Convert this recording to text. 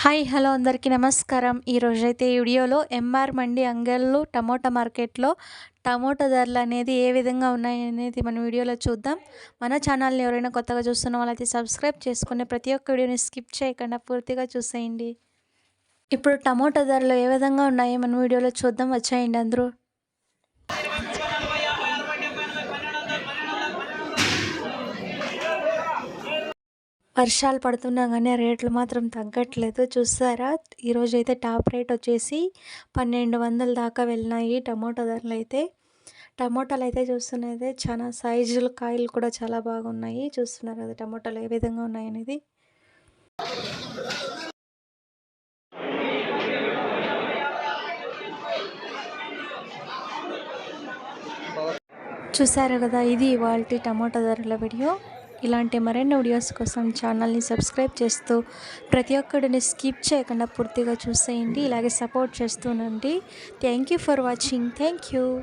Hi hello అందరికీ నమస్కారం. ఈరోజైతే ఈ వీడియోలో ఎంఆర్ మండి అంగళ్ళు టమోటా మార్కెట్లో టమోటా ధరలు అనేది ఏ విధంగా ఉన్నాయి అనేది మన వీడియోలో చూద్దాం. మన ఛానల్ని ఎవరైనా కొత్తగా చూస్తున్న వాళ్ళైతే సబ్స్క్రైబ్ చేసుకుని ప్రతి ఒక్క వీడియోని స్కిప్ చేయకుండా పూర్తిగా చూసేయండి. ఇప్పుడు టమోటా ధరలు ఏ విధంగా ఉన్నాయో? మన వీడియోలో చూద్దాం. వచ్చాయండి అందరూ. వర్షాలు పడుతున్నా కానీ రేట్లు మాత్రం తగ్గట్లేదు. చూసారా? ఈరోజు అయితే టాప్ రేట్ వచ్చేసి పన్నెండు వందల దాకా వెళ్ళినాయి టమోటా ధరలు అయితే. టమోటాలు అయితే చూస్తున్నది చాలా సైజులు కాయలు కూడా చాలా బాగున్నాయి. చూస్తున్నారు కదా టమోటాలు ఏ విధంగా ఉన్నాయి అనేది. చూసారు కదా? ఇది వాళ్ళ టమోటా ధరల వీడియో. ఇలాంటి మరిన్ని వీడియోస్ కోసం ఛానల్ని సబ్స్క్రైబ్ చేస్తూ ప్రతి ఒక్కడిని స్కిప్ చేయకుండా పూర్తిగా చూసేయండి. ఇలాగే support చేస్తూనండి. Thank you for watching. Thank you.